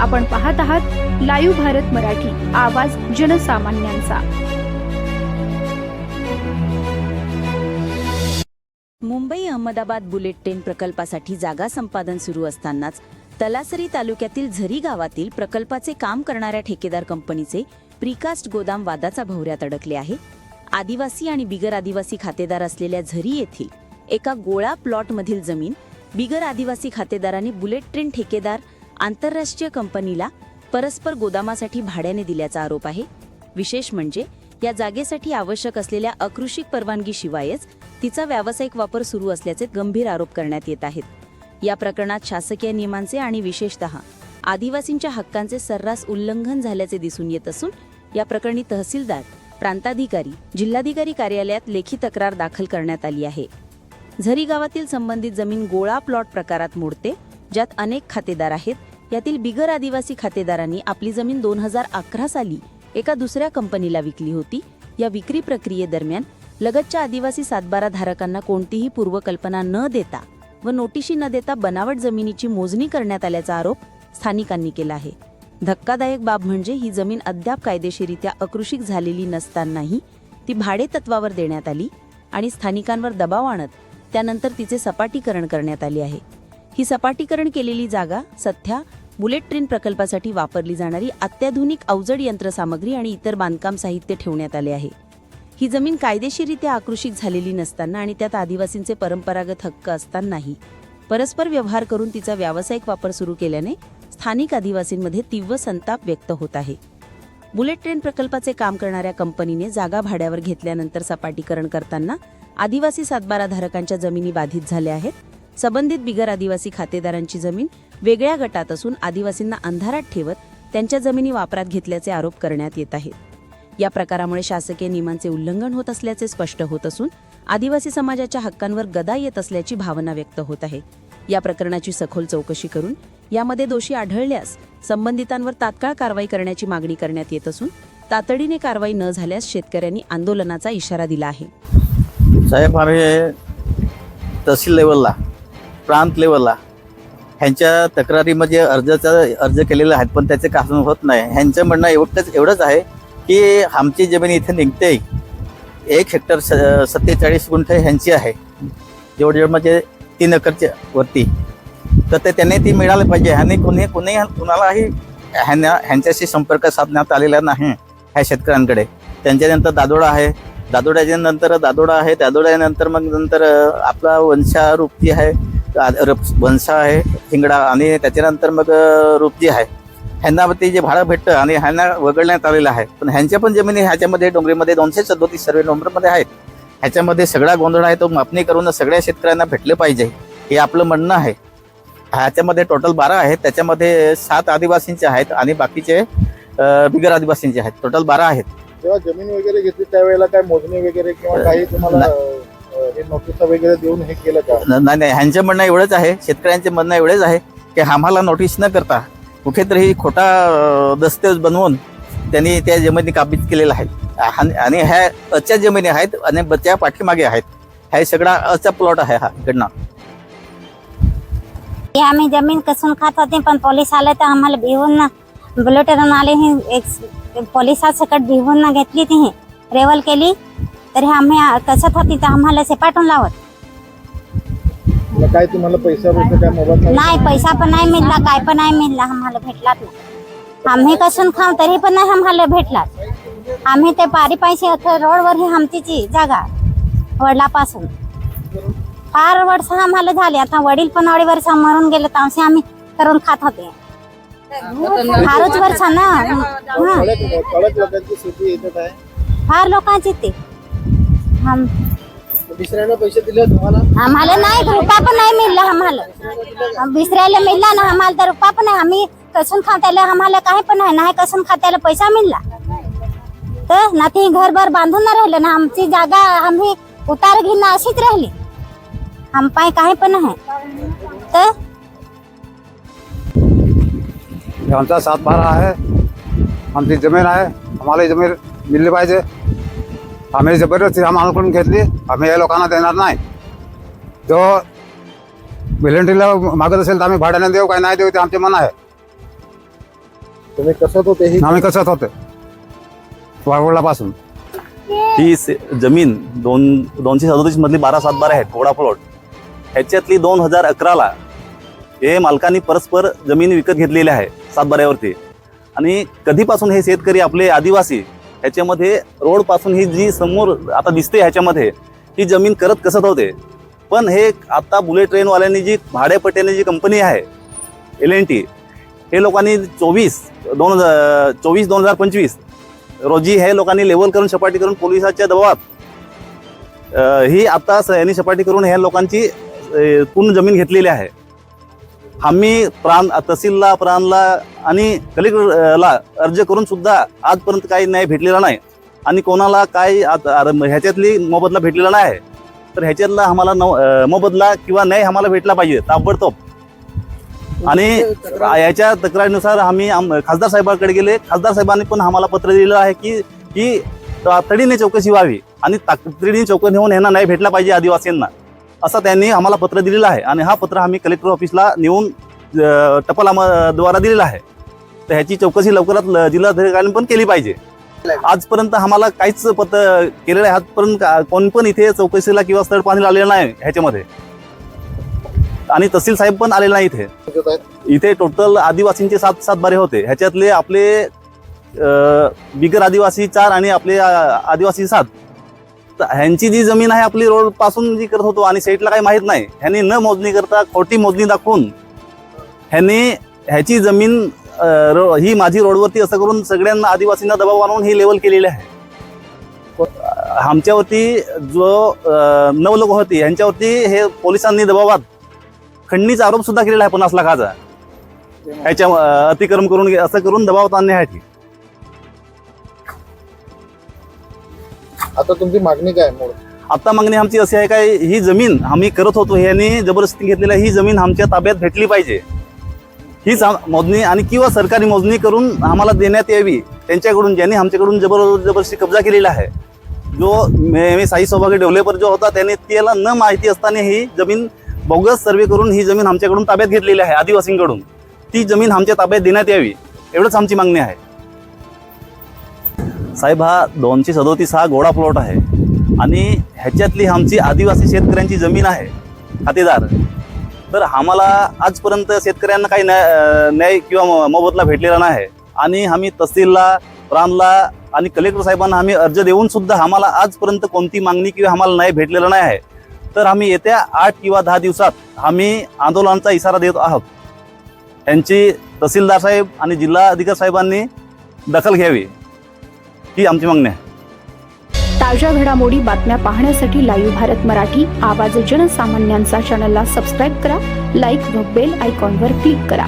आपण पाहत आहात लाईव्ह भारत मराठी आवाज जनसामान्यांचा. मुंबई अहमदाबाद बुलेट ट्रेन प्रकल्पासाठी जागा संपादन सुरू असतानाच तलासरी तालुक्यातील झरी गावातील प्रकल्पाचे काम करणाऱ्या ठेकेदार कंपनीचे प्रीकास्ट गोदाम वादाचा भोवऱ्यात अडकले आहे. आदिवासी आणि बिगर आदिवासी खातेदार असलेल्या झरी येथील एका गोळा प्लॉटमधील जमीन बिगर आदिवासी खातेदारांनी बुलेट ट्रेन ठेकेदार आंतरराष्ट्रीय कंपनीला परस्पर गोदामासाठी भाड्याने दिल्याचा आरोप आहे. विशेष म्हणजे या जागेसाठी आवश्यक असलेल्या अकृषिक परवानगीशिवायच तिचा व्यावसायिक वापर सुरू असल्याचे गंभीर आरोप करण्यात येत आहेत. या प्रकरणात शासकीय नियमांचे आणि विशेषतः आदिवासींच्या हक्कांचे सर्रास उल्लंघन झाल्याचे दिसून येत असून या प्रकरणी तहसीलदार प्रांताधिकारी जिल्हाधिकारी कार्यालयात लेखी तक्रार दाखल करण्यात आली आहे. झरी गावातील संबंधित जमीन गोळा प्लॉट प्रकारात मोडते ज्यात अनेक खातेदार आहेत यातील बिगर आदिवासी खातेदारांनी आपली जमीन दोन हजार अकरा साली एका दुसऱ्या कंपनीला विकली होती. या विक्री प्रक्रियेदरम्यान लगतच्या आदिवासी सातबारा धारकांना कोणतीही पूर्वकल्पना न देता व नोटिशी न देता बनावट जमिनीची मोजणी करण्यात आल्याचा आरोप स्थानिकांनी केला आहे. धक्कादायक बाब म्हणजे ही जमीन अद्याप कायदेशीरित्या अकृषिक झालेली नसतानाही ती भाडे तत्वावर देण्यात आली आणि स्थानिकांवर दबाव आणत त्यानंतर तिचे सपाटीकरण करण्यात आले आहे. ही सपाटीकरण केलेली जागा सध्या बुलेट ट्रेन प्रकल्पासाठी वापरली जाणारी अत्याधुनिक अवजड यंत्रसामग्री आणि इतर बांधकाम साहित्य ठेवण्यात आले आहे. ही जमीन कायदेशीरित्या आकृषित झालेली नसताना आणि त्यात आदिवासींचे परंपरागत हक्क असतानाही परस्पर व्यवहार करून तिचा व्यावसायिक वापर सुरू केल्याने स्थानिक आदिवासींमध्ये तीव्र संताप व्यक्त होत आहे. बुलेट ट्रेन प्रकल्पाचे काम करणाऱ्या कंपनीने जागा भाड्यावर घेतल्यानंतर सपाटीकरण करताना आदिवासी सातबारा धारकांच्या जमिनी बाधित झाल्या आहेत. संबंधित बिगर आदिवासी खातेदारांची जमीन वेगळ्या गटात असून आदिवासींना अंधारात ठेवत त्यांच्या जमिनी वापरात घेतल्याचे आरोप करण्यात येत आहेत. या प्रकारामुळे शासकीय नियमांचे उल्लंघन होत असल्याचे स्पष्ट होत असून आदिवासी समाजाच्या हक्कांवर गदा येत असल्याची भावना व्यक्त होत आहे. या प्रकरणाची सखोल चौकशी करून यामध्ये दोषी आढळल्यास संबंधितांवर तात्काळ कारवाई करण्याची मागणी करण्यात येत असून तातडीने कारवाई न झाल्यास शेतकऱ्यांनी आंदोलनाचा इशारा दिला आहे. साहेब आम्ही तहसील लेवलला प्रांत लेवलला. ह्यांच्या तक्रारीमध्ये म्हणजे अर्जाचा अर्ज केलेला आहेत पण त्याचे कारण होत नाही? ह्यांचं म्हणणं एवढंच एवढंच आहे की आमची जमीन इथे निघते. एक हेक्टर स सत्तेचाळीस गुंठ ह्यांची आहे. जवळजवळ म्हणजे तीन एकरच्या वरती. तर ते त्यांनी ती मिळाली पाहिजे. ह्याने कोणी कोणी कुणालाही ह्यांना ह्यांच्याशी संपर्क साधण्यात आलेला नाही ह्या शेतकऱ्यांकडे. त्यांच्यानंतर दादोडा आहे. दादोड्याच्या नंतर दादोडा आहे. दादोड्यानंतर मग नंतर आपला वंशारूप जी आहे. वंशा आहे हिंगडा आणि त्याच्यानंतर मग रूपजी आहे. ह्यांना ते जे भाडं भेटतं आणि ह्यांना वगळण्यात आलेलं आहे. पण ह्यांच्या पण जमिनी ह्याच्यामध्ये डोंगरीमध्ये दोनशे सदोतीस सर्वे नोव्हेंबरमध्ये आहेत. ह्याच्यामध्ये सगळा गोंधळ आहे तो मापणी करून सगळ्या शेतकऱ्यांना भेटले पाहिजे हे आपलं म्हणणं आहे. ह्याच्यामध्ये टोटल बारा आहेत त्याच्यामध्ये सात आदिवासींचे आहेत आणि बाकीचे बिगर आदिवासींचे आहेत. टोटल बारा आहेत. जेव्हा जमीन वगैरे घेतली त्यावेळेला काय मोजणी वगैरे किंवा काही तुम्हाला नोटीस वगैरे देऊन हे केलं का? नाही नाही ह्यांचं म्हणणं एवढंच आहे शेतकऱ्यांचे म्हणणं एवढेच आहे की आम्हाला नोटीस न करता कुठेतरी खोटा दस्तऐवज बनवून त्यांनी त्या जमिनी काबीज केलेल्या आहेत. आणि- ह्या अच्या जमिनी आहेत आणि बच्या पाठीमागे आहेत. हा सगळा अचा प्लॉट आहे हा इकडनं. हे आम्ही जमीन कसून खात होते पण पोलीस आले तर आम्हाला भिवून बुलेटवरून आले हे एक पोलिसासकट भिवून घेतली ती. रेवल केली. तर हे आम्ही कसत होती तर आम्हाला सेपाटून लावत. मग काय तुम्हाला पैसा काय मोबाईल नाही पैसा पण नाही मिळला काय पण नाही मिळला आम्हाला भेटलाच नाही. आम्ही कसून खाऊ तरी पण नाही आम्हाला भेटला. आम्ही ते पारी पैसे रोडवर ही आमची जागा वडिलापासून. फार वर्ष आम्हाला झाले आता वडील पण अडी वर्ष मरून गेले तर आम्ही करून खात होते. फारच वर्ष ना हं. कळत कळत लोकांची शेती येतात आहे. फार लोकांची ते. आम- दुसऱ्याला पैसे दिले तुम्हाला? आम्हाला नाही रुपया पण नाही मिळला आम्हाला. दुसऱ्याला मिळला ना आम्हाला तर रुपया पण नाही. आम्ही कसून खात्याला आम्हाला काही पण नाही. नाही कसून खात्याला पैसा मिळला. तर ना ते घर भर बांधून नाही राहिलं ना. आमची जागा आम्ही उतार घेणं अशीच राहिली. आम पाय काही पण नाही तर आमचा सातबारा आहे. आमची जमीन आहे. आम्हाला जमीन मिळली पाहिजे. आम्ही जबरदस्ती आम्हाला घेतली. आम्ही या लोकांना देणार नाही. जो व्हिलेंटरीला मागत असेल तर आम्ही भाड्याने देऊ काय नाही देऊ ते आमचे मन आहे. तुम्ही कसं होते ही आम्ही कसत होते वाघवडलापासून ही से- जमीन दोन दोनशे सदोतीस मधली बारा सात बारा आहेत कोडा प्लॉट. ह्याच्यातली दोन हजार अकराला हे मालकांनी परस्पर जमीन विकत घेतलेली आहे सातबाऱ्यावरती आणि कधीपासून हे शेतकरी आपले आदिवासी ह्याच्यामध्ये रोडपासून ही जी समोर आता दिसते ह्याच्यामध्ये ही जमीन करत कसत होते. पण हे आता बुलेट ट्रेनवाल्यांनी जी भाड्यापट्ट्याने जी कंपनी आहे एल एन टी हे लोकांनी चोवीस दोन हजार चोवीस दोन हजार पंचवीस रोजी हे लोकांनी लेवल करून सपाटी करून पोलिसाच्या दबावात ही आता यांनी सपाटी करून ह्या लोकांची पूर्ण जमीन घेतलेली आहे. आम्ही प्राण तहसीलला प्राणला आणि कलेक्टरला अर्ज करून सुद्धा आजपर्यंत काही न्याय भेटलेला नाही. आणि कोणाला काय आता- ह्याच्यातली मोबदला भेटलेला नाही. तर ह्याच्यातला आम्हाला नव- मोबदला किंवा न्याय आम्हाला भेटला पाहिजे ताबडतोब. आणि याच्या तक्रारीनुसार आम्ही आम- खासदार साहेबांकडे गेले. खासदार साहेबांनी पण आम्हाला पत्र दिलेलं आहे की ही तातडीने चौकशी व्हावी आणि तातडीने चौकशी होऊन यांना न्याय भेटला पाहिजे आदिवासींना. असं त्यांनी आम्हाला पत्र दिलेलं आहे. आणि हा पत्र आम्ही कलेक्टर ऑफिसला नेऊन टपाल द्वारा दिलेला आहे. तर ह्याची चौकशी लवकरात जिल्हाधिकाऱ्यांनी पण केली पाहिजे. आजपर्यंत आम्हाला काहीच पत्र केलेलं आहे आजपर्यंत का- कोण पण इथे चौकशीला किंवा स्थळ पाणी आलेलं नाही ह्याच्यामध्ये. आणि तहसील साहेब पण आलेले नाही इथे. इथे टोटल आदिवासींचे सात सात बारे होते. ह्याच्यातले आपले बिगर आदिवासी चार आणि आपले आदिवासी सात. तर ह्यांची जी जमीन आहे आपली रोडपासून जी करत होतो आणि सेटला काही माहीत नाही ह्यांनी न मोजणी करता खोटी मोजणी दाखवून ह्यांनी ह्याची जमीन रो- ही माझी रोडवरती असं करून सगळ्यांना आदिवासींना दबाव आणून ही लेवल केलेली आहे. आमच्यावरती जो अ, नऊ लोक होती ह्यांच्यावरती हे पोलिसांनी दबावात खंडणीचा आरोप सुद्धा केलेला आहे पन्नास लाखाचा. ह्याच्या अतिक्रम करून घे- असं करून दबावात आणण्यासाठी. आता तुमची मागणी काय मूळ आता मागणी आमची अशी आहे काय ही जमीन आम्ही करत होतो यांनी जबरदस्ती घेतलेल्या ही जमीन आमच्या ताब्यात भेटली पाहिजे. हीच मोजणी आणि किंवा सरकारी मोजणी करून आम्हाला देण्यात यावी त्यांच्याकडून ज्यांनी आमच्याकडून जबर जबरदस्ती कब्जा केलेला आहे. जो मी मे साई सौभाग्य डेव्हलपर जो होता त्याने त्याला न माहिती असताना ही जमीन बोगस सर्वे करून ही जमीन आमच्याकडून ताब्यात घेतलेली आहे आदिवासींकडून. ती जमीन आमच्या ताब्यात देण्यात यावी एवढंच आमची मागणी आहे. साहेब हा दोनशे सदोतीस हा गोडा प्लॉट आहे. आणि ह्याच्यातली आमची आदिवासी शेतकऱ्यांची जमीन आहे खातेदार. तर आम्हाला आजपर्यंत शेतकऱ्यांना काही न्याय न्याय किंवा मोबदला भेटलेला नाही. आहे आणि आम्ही तहसीलला प्रांतला आणि कलेक्टर साहेबांना आम्ही अर्ज देऊन सुद्धा आम्हाला आजपर्यंत कोणती मागणी किंवा आम्हाला न्याय भेटलेला नाही आहे. तर आम्ही येत्या आठ किंवा दहा दिवसात आम्ही आंदोलनाचा इशारा देत आहोत. यांची तहसीलदार साहेब आणि जिल्हा अधिकारी साहेबांनी दखल घ्यावी. ही आमची मागणी आहे. ताज्या घडामोडी बातम्या पाहण्यासाठी लाईव्ह भारत मराठी आवाज जनसामान्यांचा चॅनलला सबस्क्राईब करा लाईक व बेल आयकॉनवर क्लिक करा.